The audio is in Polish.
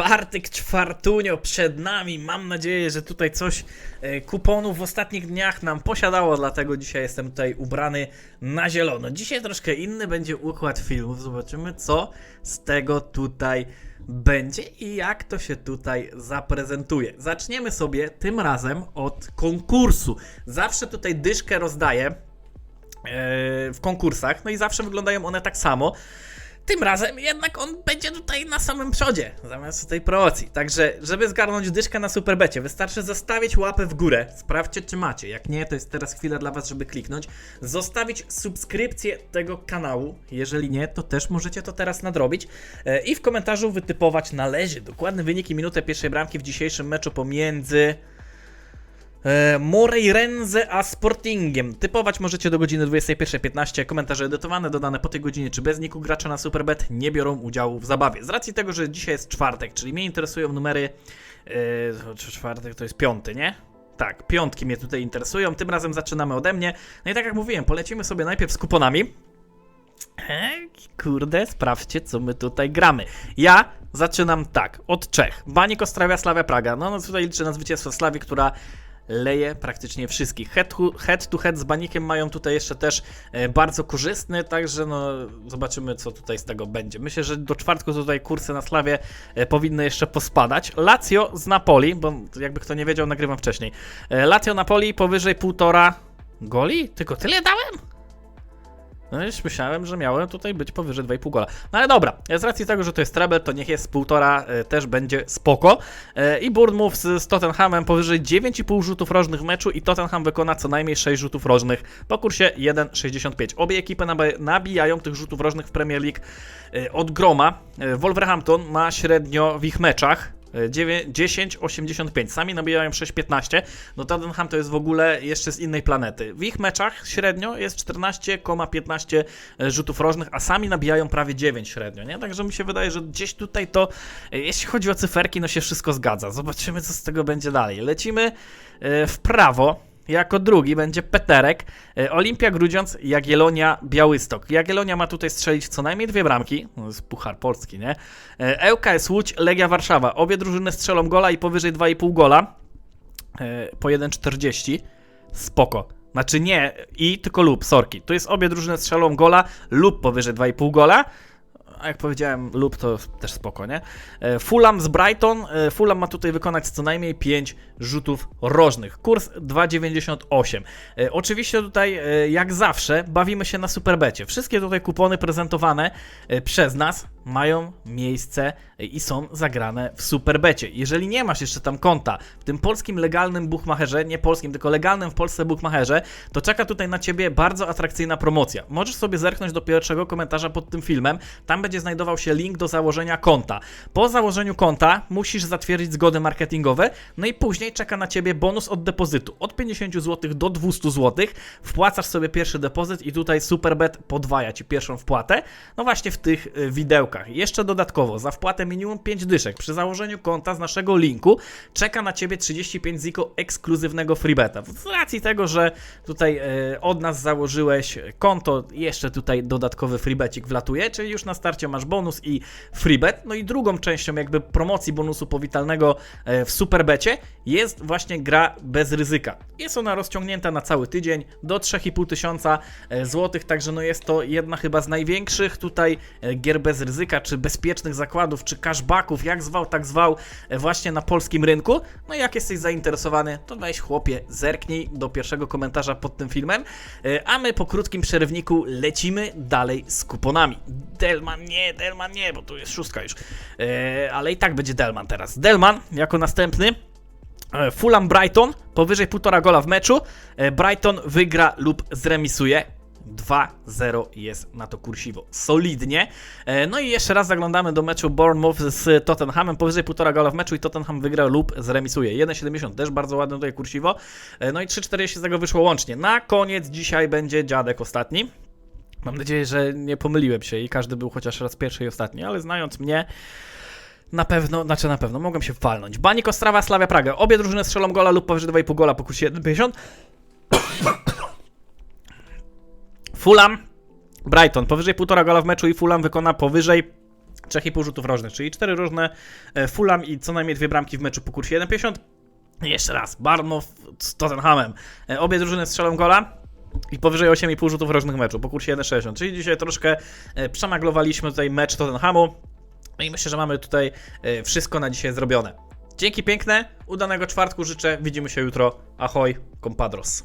Czwartek, czwartunio przed nami. Mam nadzieję, że tutaj coś e, kuponów w ostatnich dniach nam posiadało, dlatego dzisiaj jestem tutaj ubrany na zielono. Dzisiaj troszkę inny będzie układ filmów. Zobaczymy, co z tego tutaj będzie i jak to się tutaj zaprezentuje. Zaczniemy sobie tym razem od konkursu. Zawsze tutaj dyszkę rozdaję e, w konkursach, no i zawsze wyglądają one tak samo. Tym razem jednak on będzie tutaj na samym przodzie, zamiast tej promocji. Także, żeby zgarnąć dyszkę na superbecie, wystarczy zostawić łapę w górę. Sprawdźcie, czy macie. Jak nie, to jest teraz chwila dla Was, żeby kliknąć. Zostawić subskrypcję tego kanału. Jeżeli nie, to też możecie to teraz nadrobić. E, I w komentarzu wytypować należy dokładny wynik i minutę pierwszej bramki w dzisiejszym meczu pomiędzy. E, Moreirense a Sportingiem. Typować możecie do godziny 21.15. Komentarze edytowane, dodane po tej godzinie czy bez niku gracze na Superbet nie biorą udziału w zabawie. Z racji tego, że dzisiaj jest czwartek, czyli mnie interesują numery. Czy czwartek to jest piąty, nie? Tak, piątki mnie tutaj interesują. Tym razem zaczynamy ode mnie. No i tak jak mówiłem, polecimy sobie najpierw z kuponami. Hej, kurde, sprawdźcie, co my tutaj gramy. Ja zaczynam tak, od Czech. Banik Ostrawia, Slavia Praga. No, no tutaj liczę na zwycięstwo Slawii, która leje praktycznie wszystkich. Head to, head z Banikiem mają tutaj jeszcze też e, bardzo korzystny, także no zobaczymy co tutaj z tego będzie. Myślę, że do czwartku tutaj kursy na Slawie e, powinny jeszcze pospadać. Lazio z Napoli, bo jakby kto nie wiedział, nagrywam wcześniej. E, Lazio Napoli powyżej półtora goli? Tylko tyle dałem? No już myślałem, że miałem tutaj być powyżej 2,5 gola. No ale dobra, z racji tego, że to jest treble, to niech jest półtora, e, też będzie spoko. E, I Bournemouth z, Tottenhamem powyżej 9,5 rzutów rożnych w meczu i Tottenham wykona co najmniej 6 rzutów rożnych po kursie 1,65. Obie ekipy nab- nabijają tych rzutów rożnych w Premier League e, od groma. Wolverhampton ma średnio w ich meczach 9 10,85. Sami nabijają 6,15. No Tottenham to jest w ogóle jeszcze z innej planety. W ich meczach średnio jest 14,15 rzutów rożnych, a sami nabijają prawie 9 średnio, nie? Także mi się wydaje, że gdzieś tutaj to, e, jeśli chodzi o cyferki, no się wszystko zgadza. Zobaczymy, co z tego będzie dalej. Lecimy e, w prawo. Jako drugi będzie Peterek, e, Olimpia Grudziądz, Jagiellonia, Białystok. Jagiellonia ma tutaj strzelić co najmniej dwie bramki, no to jest Puchar Polski, nie? E, ŁKS Łódź, Legia Warszawa. Obie drużyny strzelą gola i powyżej 2,5 gola e, po 1,40. Spoko. Znaczy nie i, tylko lub, sorki. To jest obie drużyny strzelą gola lub powyżej 2,5 gola. A jak powiedziałem lub, to też spoko, nie? E, Fulham z Brighton. E, Fulham ma tutaj wykonać co najmniej 5 rzutów rożnych. Kurs 2,98. E, Oczywiście tutaj, jak zawsze, bawimy się na superbecie. Wszystkie tutaj kupony prezentowane przez nas mają miejsce i są zagrane w superbecie. Jeżeli nie masz jeszcze tam konta w tym polskim legalnym bookmacherze, nie polskim, tylko legalnym w Polsce bookmacherze, to czeka tutaj na ciebie bardzo atrakcyjna promocja. Możesz sobie zerknąć do pierwszego komentarza pod tym filmem. Tam będzie znajdował się link do założenia konta. Po założeniu konta musisz zatwierdzić zgody marketingowe, no i później czeka na ciebie bonus od depozytu. Od 50 zł do 200 zł. Wpłacasz sobie pierwszy depozyt i tutaj Superbet podwaja ci pierwszą wpłatę. No właśnie w tych y, widełkach. Jeszcze dodatkowo za wpłatę minimum 5 dyszek przy założeniu konta z naszego linku czeka na ciebie 35 ziko ekskluzywnego freebeta. Z racji tego, że tutaj y, od nas założyłeś konto, jeszcze tutaj dodatkowy freebecik wlatuje, czyli już na starcie masz bonus i freebet. No i drugą częścią jakby promocji bonusu powitalnego e, w Superbecie jest właśnie gra bez ryzyka. Jest ona rozciągnięta na cały tydzień do 3,5 tysiąca e, złotych, także no jest to jedna chyba z największych tutaj e, gier bez ryzyka, czy bezpiecznych zakładów, czy cashbacków, jak zwał, tak zwał, właśnie na polskim rynku. No i jak jesteś zainteresowany, to weź chłopie, zerknij do pierwszego komentarza pod tym filmem, a my po krótkim przerywniku lecimy dalej z kuponami. Delman nie, Delman nie, bo tu jest szóstka już. E, ale i tak będzie Delman teraz. Delman jako następny. E, Fulham Brighton, powyżej 1,5 gola w meczu. E, Brighton wygra lub zremisuje. 2-0 jest na to kursiwo. Solidnie. No i jeszcze raz zaglądamy do meczu Bournemouth z Tottenhamem. Powyżej 1,5 gola w meczu i Tottenham wygra lub zremisuje. 1,70 też bardzo ładne tutaj kursiwo. No i 3,40 z tego wyszło łącznie. Na koniec dzisiaj będzie dziadek ostatni. Mam nadzieję, że nie pomyliłem się i każdy był chociaż raz pierwszy i ostatni, ale znając mnie, na pewno, znaczy na pewno, mogłem się walnąć. Banik Ostrawa, Slavia Praga. Obie drużyny strzelą gola lub powyżej 2,5 gola po kursie 1,50. Fulham, Brighton. Powyżej 1,5 gola w meczu i Fulham wykona powyżej 3,5 rzutów rożnych, czyli 4 różne e, Fulham i co najmniej dwie bramki w meczu po kursie 1,50. I Jeszcze raz, Barnmouth z Tottenhamem. E, Obie drużyny strzelą gola i powyżej 8,5 rzutów rożnych meczu po kursie 1,60. Czyli dzisiaj troszkę e, przemaglowaliśmy tutaj mecz Tottenhamu. No i myślę, że mamy tutaj e, wszystko na dzisiaj zrobione. Dzięki piękne, udanego czwartku życzę. Widzimy się jutro. Ahoj, compadros.